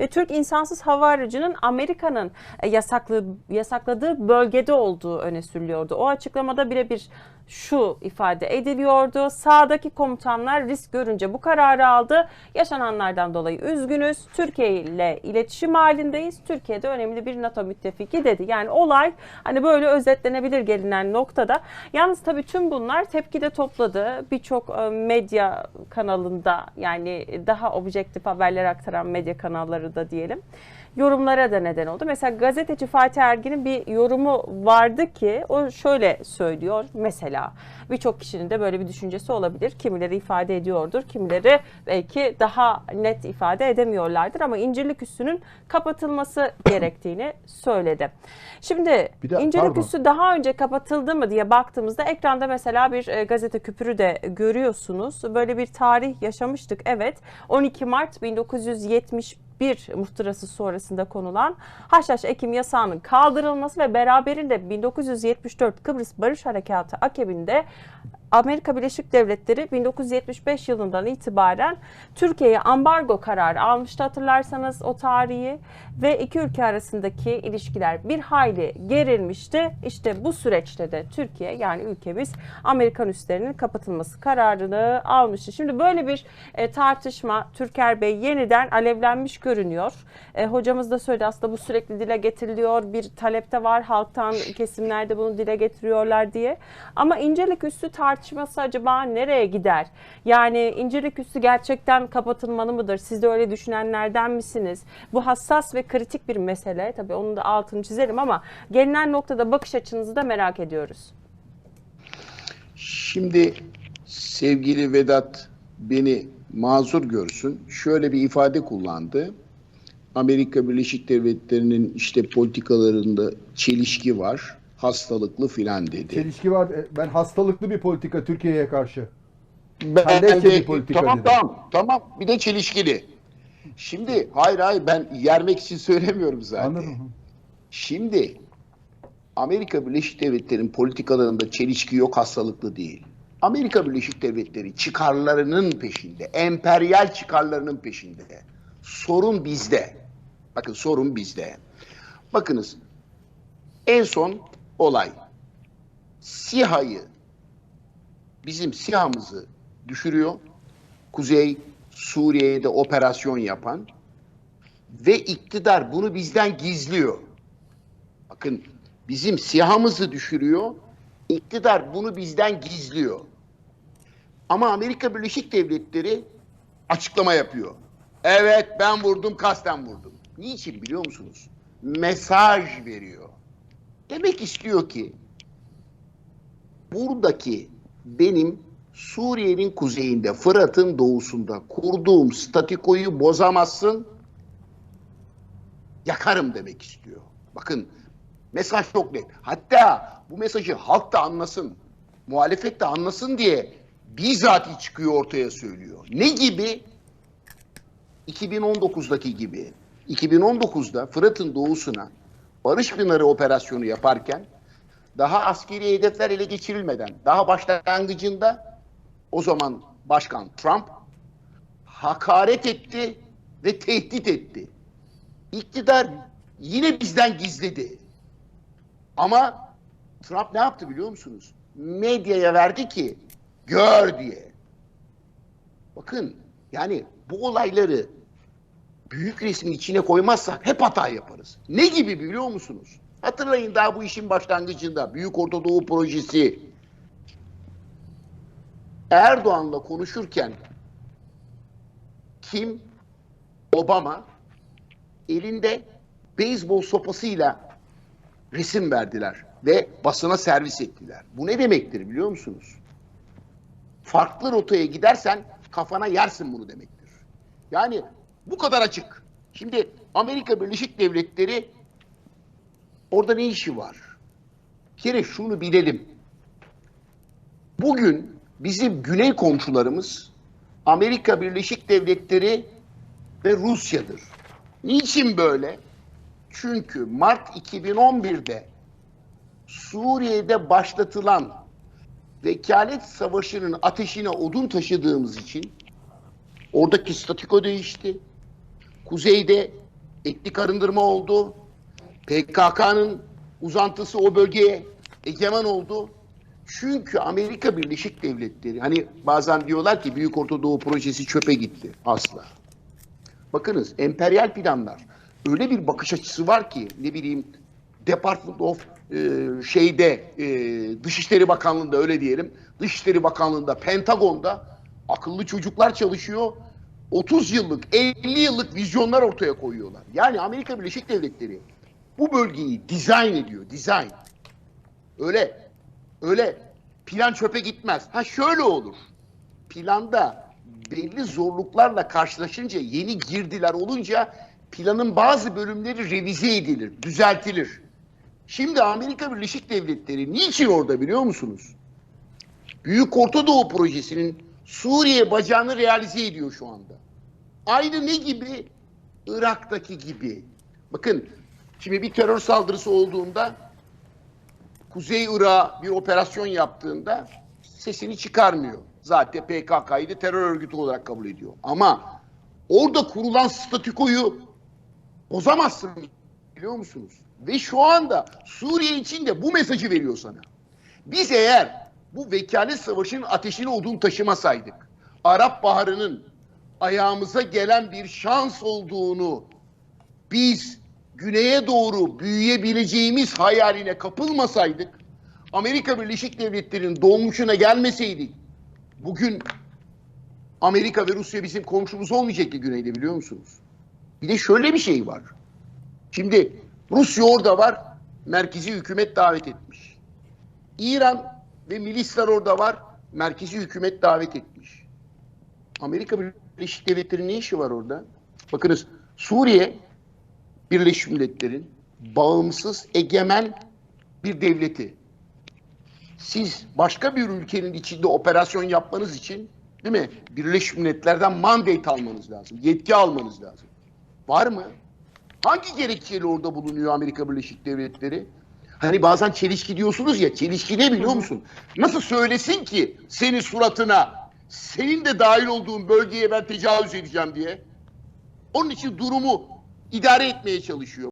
ve Türk insansız hava aracının Amerika'nın e, yasaklı, yasakladığı bölgede olduğu öne sürülüyordu. O açıklamada birebir şu ifade ediliyordu. Sağdaki komutanlar risk görünce bu kararı aldı. Yaşananlardan dolayı üzgünüz. Türkiye ile iletişim halindeyiz. Türkiye'de önemli bir NATO müttefiki dedi. Yani olay hani böyle özetlenebilir gelinen noktada. Yalnız tabii tüm bunlar tepki de topladı. Birçok e, medya kanalında yani daha objektif haberler aktaran medya kanalları da diyelim yorumlara da neden oldu. Mesela gazeteci Fatih Ergin'in bir yorumu vardı ki o şöyle söylüyor mesela birçok kişinin de böyle bir düşüncesi olabilir. Kimileri ifade ediyordur, kimileri belki daha net ifade edemiyorlardır ama İncirlik Üssü'nün kapatılması gerektiğini söyledi. Şimdi Bir de- İncirlik pardon. Üssü daha önce kapatıldı mı diye baktığımızda ekranda mesela bir e, gazete küpürü de görüyorsunuz. Böyle bir tarih yaşamıştık evet. 12 Mart 1971 bir muhtırası sonrasında konulan Haşhaş Ekim yasağının kaldırılması ve beraberinde 1974 Kıbrıs Barış Harekatı akabinde Amerika Birleşik Devletleri 1975 yılından itibaren Türkiye'ye ambargo kararı almıştı hatırlarsanız o tarihi ve iki ülke arasındaki ilişkiler bir hayli gerilmişti. İşte bu süreçte de Türkiye yani ülkemiz Amerikan üslerinin kapatılması kararını almıştı. Şimdi böyle bir e, tartışma Türker Bey yeniden alevlenmiş görünüyor. E, hocamız da söyledi aslında bu sürekli dile getiriliyor. Bir talepte var halktan kesimlerde bunu dile getiriyorlar diye. Ama incelik üstü tartışması acaba nereye gider? Yani incelik üstü gerçekten kapatılmalı mıdır? Siz de öyle düşünenlerden misiniz? Bu hassas ve kritik bir mesele. Tabii onun da altını çizerim ama gelinen noktada bakış açınızı da merak ediyoruz. Şimdi sevgili Vedat beni mazur görsün. Şöyle bir ifade kullandı. Amerika Birleşik Devletleri'nin işte politikalarında çelişki var. Hastalıklı filan dedi. Çelişki var. E, Ben hastalıklı bir politika Türkiye'ye karşı. Ben de- bir politika tamam dedi. tamam tamam bir de çelişkili. Şimdi hayır hayır ben yermek için söylemiyorum zaten. Anladım. Şimdi Amerika Birleşik Devletleri'nin politikalarında çelişki yok, hastalıklı değil. Amerika Birleşik Devletleri çıkarlarının peşinde, emperyal çıkarlarının peşinde. Sorun bizde. Bakın sorun bizde. Bakınız en son olay SİHA'yı bizim SİHA'mızı düşürüyor. Kuzey Suriye'de operasyon yapan ve iktidar bunu bizden gizliyor. Bakın bizim sihamızı düşürüyor. İktidar bunu bizden gizliyor. Ama Amerika Birleşik Devletleri açıklama yapıyor. Evet ben vurdum kasten vurdum. Niçin biliyor musunuz? Mesaj veriyor. Demek istiyor ki buradaki benim Suriye'nin kuzeyinde, Fırat'ın doğusunda kurduğum statikoyu bozamazsın, yakarım demek istiyor. Bakın mesaj çok net. Hatta bu mesajı halk da anlasın, muhalefet de anlasın diye bizzat çıkıyor ortaya söylüyor. Ne gibi? 2019'daki gibi. 2019'da Fırat'ın doğusuna Barış Pınarı operasyonu yaparken daha askeri hedefler ele geçirilmeden, daha başlangıcında o zaman Başkan Trump hakaret etti ve tehdit etti. İktidar yine bizden gizledi. Ama Trump ne yaptı biliyor musunuz? Medyaya verdi ki gör diye. Bakın yani bu olayları büyük resmin içine koymazsak hep hata yaparız. Ne gibi biliyor musunuz? Hatırlayın daha bu işin başlangıcında Büyük Orta Doğu Projesi Erdoğan'la konuşurken kim? Obama elinde beyzbol sopasıyla resim verdiler ve basına servis ettiler. Bu ne demektir biliyor musunuz? Farklı rotaya gidersen kafana yersin bunu demektir. Yani bu kadar açık. Şimdi Amerika Birleşik Devletleri orada ne işi var? Bir kere şunu bilelim. Bugün bizim güney komşularımız Amerika Birleşik Devletleri ve Rusya'dır. Niçin böyle? Çünkü Mart 2011'de Suriye'de başlatılan vekalet savaşının ateşine odun taşıdığımız için oradaki statiko değişti. Kuzeyde etnik arındırma oldu. PKK'nın uzantısı o bölgeye egemen oldu. Çünkü Amerika Birleşik Devletleri hani bazen diyorlar ki Büyük Orta Doğu projesi çöpe gitti. Asla. Bakınız emperyal planlar öyle bir bakış açısı var ki ne bileyim Department of e, şeyde e, Dışişleri Bakanlığı'nda öyle diyelim. Dışişleri Bakanlığı'nda, Pentagon'da akıllı çocuklar çalışıyor. 30 yıllık, 50 yıllık vizyonlar ortaya koyuyorlar. Yani Amerika Birleşik Devletleri bu bölgeyi dizayn ediyor, dizayn. Öyle, öyle plan çöpe gitmez. Ha şöyle olur. Planda belli zorluklarla karşılaşınca, yeni girdiler olunca planın bazı bölümleri revize edilir, düzeltilir. Şimdi Amerika Birleşik Devletleri niçin orada biliyor musunuz? Büyük Orta Doğu Projesi'nin Suriye bacağını realize ediyor şu anda. Aynı ne gibi? Irak'taki gibi. Bakın şimdi bir terör saldırısı olduğunda Kuzey Irak'a bir operasyon yaptığında sesini çıkarmıyor. Zaten PKK'yı da terör örgütü olarak kabul ediyor. Ama orada kurulan statükoyu bozamazsın biliyor musunuz? Ve şu anda Suriye için de bu mesajı veriyor sana. Biz eğer bu vekalet savaşının ateşini odun taşımasaydık, Arap Baharı'nın ayağımıza gelen bir şans olduğunu biz güneye doğru büyüyebileceğimiz hayaline kapılmasaydık, Amerika Birleşik Devletleri'nin dolmuşuna gelmeseydik, bugün Amerika ve Rusya bizim komşumuz olmayacaktı güneyde biliyor musunuz? Bir de şöyle bir şey var. Şimdi Rusya orada var, merkezi hükümet davet etmiş. İran ve milisler orada var, merkezi hükümet davet etmiş. Amerika Birleşik Devletleri'nin ne işi var orada? Bakınız Suriye Birleşmiş Milletler'in bağımsız, egemen bir devleti. Siz başka bir ülkenin içinde operasyon yapmanız için değil mi? Birleşmiş Milletler'den mandate almanız lazım. Yetki almanız lazım. Var mı? Hangi gerekçeyle orada bulunuyor Amerika Birleşik Devletleri? Hani bazen çelişki diyorsunuz ya, çelişki ne biliyor musun? Nasıl söylesin ki senin suratına, senin de dahil olduğun bölgeye ben tecavüz edeceğim diye? Onun için durumu idare etmeye çalışıyor.